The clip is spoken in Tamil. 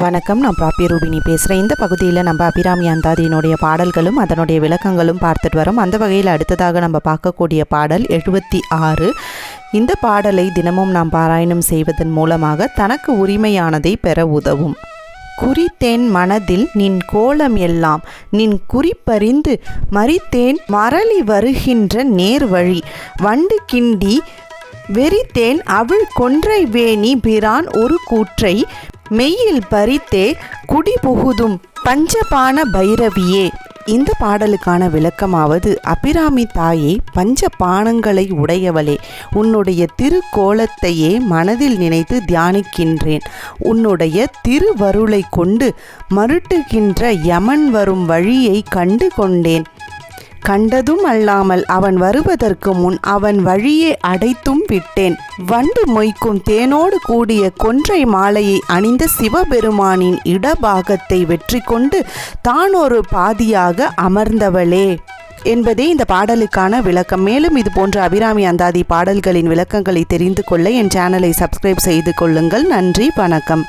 வணக்கம் நான் பிராப்பிய ரூபினி பேசுகிறேன் இந்த பகுதியில் நம்ம அபிராமி அந்தாதியினுடைய பாடல்களும் அதனுடைய விளக்கங்களும் பார்த்துட்டு வரோம். அந்த வகையில் அடுத்ததாக நம்ம பார்க்கக்கூடிய பாடல் எழுபத்தி ஆறு. இந்த பாடலை தினமும் நாம் பாராயணம் செய்வதன் மூலமாக தனக்கு உரிமையானதை பெற உதவும். குறித்தேன் மனதில் நின் கோலம் எல்லாம் நின் குறிப்பறிந்து மறித்தேன் மரளி வருகின்ற நேர்வழி. வண்டு கிண்டி வெறித்தேன் அவள் கொன்றை வேணி பிரான் ஒரு கூற்றை மெய்யில் பறித்தே குடி புகுதும் பஞ்சபான பைரவியே. இந்த பாடலுக்கான விளக்கமாவது அபிராமி தாயே பஞ்ச பானங்களை உடையவளே. உன்னுடைய திருக்கோலத்தையே மனதில் நினைத்து தியானிக்கின்றேன். உன்னுடைய திருவருளை கொண்டு மருட்டுகின்ற யமன் வரும் வழியை கண்டு கொண்டேன் கண்டதும் அல்லாமல் அவன் வருவதற்கு முன் அவன் வழியே அடைத்தும் விட்டேன். வண்டு மொய்க்கும் தேனோடு கூடிய கொன்றை மாலையை அணிந்த சிவபெருமானின் இடபாகத்தை வெற்றி கொண்டு தான் ஒரு பாதியாக அமர்ந்தவளே. என்பதே இந்த பாடலுக்கான விளக்கம். மேலும் இது போன்ற அபிராமி அந்தாதி பாடல்களின் விளக்கங்களை தெரிந்து கொள்ள என் சேனலை சப்ஸ்கிரைப் செய்து கொள்ளுங்கள். நன்றி வணக்கம்.